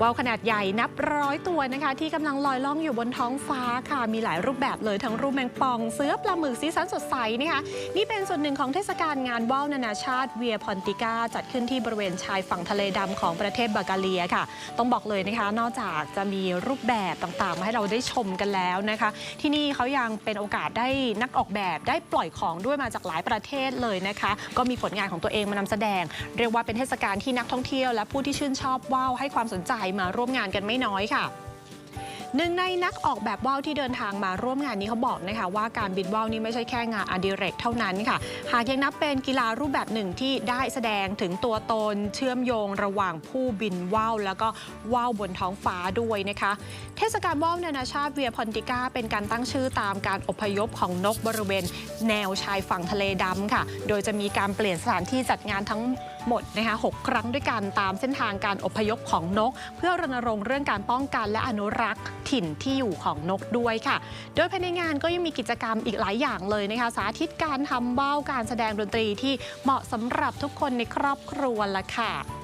ว่าวขนาดใหญ่นับร้อยตัวนะคะ ที่กำลังลอยล่องอยู่บนท้องฟ้าค่ะ มีหลายรูปแบบเลยทั้งรูปแมงป่องเสื้อปลาหมึกสีสันสดใสนะคะนี่เป็นส่วนหนึ่งของเทศกาลงานว่าวนานาชาติเวียพอนติก้าจัดขึ้นที่บริเวณชายฝั่งทะเลดำของประเทศบากาเลียค่ะ ต้องบอกเลยนะคะ นอกจากจะมีรูปแบบต่างๆ มาให้เราได้ชมกันแล้วนะคะ ที่นี่เขายังเป็นโอกาสได้นักออกแบบได้ปล่อยของด้วยมาจากหลายประเทศเลยนะคะ ก็มีผลงานของตัวเองมานำแสดง เรียกว่าเป็นเทศกาลที่นักท่องเที่ยว และผู้ที่ชื่นชอบว่าวให้ความสนใจมาร่วมงานกันไม่น้อยค่ะ หนึ่งในนักออกแบบว่าวที่เดินทางมาร่วมงานนี้เขาบอกนะคะว่าการบินว่าวนี่ไม่ใช่แค่งานอดิเรกเท่านั้นค่ะ หากยังนับเป็นกีฬารูปแบบหนึ่งที่ได้แสดงถึงตัวตนเชื่อมโยงระหว่างผู้บินว่าวแล้วก็ว่าวบนท้องฟ้าด้วยนะคะ เทศกาลว่าวนานาชาติเวียพอนติก้าเป็นการตั้งชื่อตามการอพยพของนกบริเวณ แนวชายฝั่งทะเลดำค่ะ โดยจะมีการเปลี่ยนสถานที่จัดงานทั้งหมดนะคะหกครั้งด้วยกันตามเส้นทางการอพยพของนก เพื่อรณรงค์เรื่องการป้องกันและอนุรักษ์ถิ่นที่อยู่ของนกด้วยค่ะ โดยภายในงานก็ยังมีกิจกรรมอีกหลายอย่างเลยนะคะ สาธิตการทำเบ้าการแสดงดนตรีที่เหมาะสำหรับทุกคนในครอบครัวละค่ะ